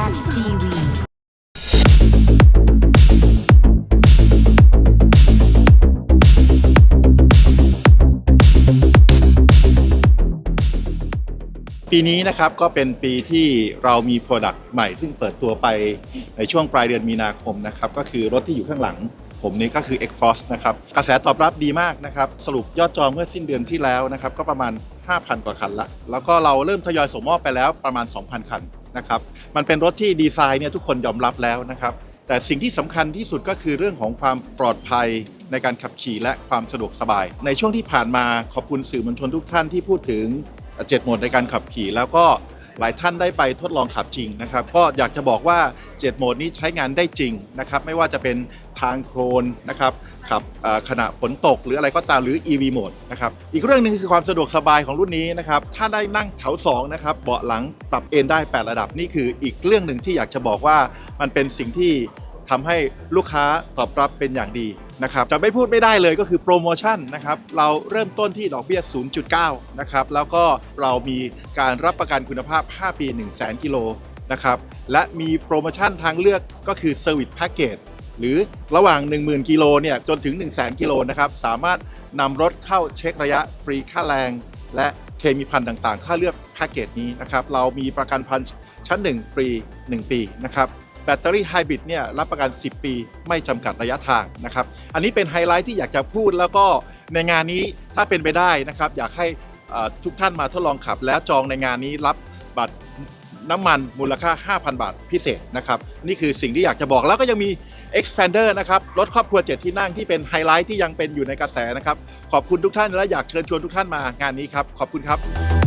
TV ปีนี้นะครับก็เป็นปีที่เรามีโปรดักต์ใหม่ ซึ่งเปิดตัวไปในช่วงปลายเดือนมีนาคมนะครับ ก็คือรถที่อยู่ข้างหลัง ผมนี่ก็คือ X Force นะครับกระแสตอบรับดีมากนะครับ สรุปยอดจองเมื่อสิ้นเดือนที่แล้วนะครับก็ประมาณ 5,000 กว่าคันละ แล้วก็เราเริ่มทยอยส่งมอบไปแล้วประมาณ 2,000 คันนะครับมันเป็นรถที่ดีไซน์เนี่ยทุกคนยอมรับแล้วนะครับแต่สิ่งที่สำคัญที่สุดก็คือเรื่องของความปลอดภัยในการขับขี่และความสะดวกสบาย ในช่วงที่ผ่านมาขอบคุณสื่อมวลชนทุกท่านที่พูดถึงเจ็ดโหมดในการขับขี่แล้วก็ หลายท่านได้ไปทดลองขับจริงนะครับ ก็อยากจะบอกว่า 7 โหมดนี้ใช้งานได้จริงนะครับ ไม่ว่าจะเป็นทางโคลนนะครับขับขณะฝนตกหรืออะไรก็ตามหรือ EV โหมดนะครับอีกเรื่องหนึ่งคือความสะดวกสบายของรุ่นนี้นะครับถ้าได้นั่งแถว2นะครับเบาะหลังปรับเอนได้ 8 ระดับนี่คืออีกเรื่องหนึ่งที่อยากจะบอกว่ามันเป็นสิ่งที่ทำให้ลูกค้าตอบรับเป็นอย่างดี นะครับจะไม่พูดไม่ได้เลยก็คือโปรโมชั่นนะครับเราเริ่มต้นที่ดอกเบี้ย 0.9 นะครับแล้วก็เรามีการรับประกันคุณภาพ 5 ปี 1 0 0 0 0แกิโลนะครับและมีโปรโมชั่นทางเลือกก็คือ Service Package หรือระหว่าง 10,000 กิโลเนี่ยจนถึง1 0 0 0 0 0 กิโลนะครับสามารถนำรถเข้าเช็คระยะฟรีค่าแรง และเคมีพันต่างๆ ค่าเลือกแพ็กเกจนี้นะครับเรามีประกันภัณฑ์ชั้น 1 ฟรี 1 ปีนะครับ ตเตอรี่ไฮบริดเนี่ยรับประกัน 10 ปีไม่จำกัดระยะทางนะครับ อันนี้เป็นไฮไลท์ที่อยากจะพูดแล้วก็ในงานนี้ถ้าเป็นไปได้นะครับ อยากให้ทุกท่านมาทดลองขับ แล้วจองในงานนี้รับบัตรน้ำมันมูลค่า 5,000 บาทพิเศษนะครับ นี่คือสิ่งที่อยากจะบอกแล้วก็ยังมี Expander นะครับรถครอบครัว 7 ที่นั่งที่เป็นไฮไลท์ที่ยังเป็นอยู่ในกระแสนะครับ ขอบคุณทุกท่านและอยากเชิญชวนทุกท่านมางานนี้ครับ ขอบคุณครับ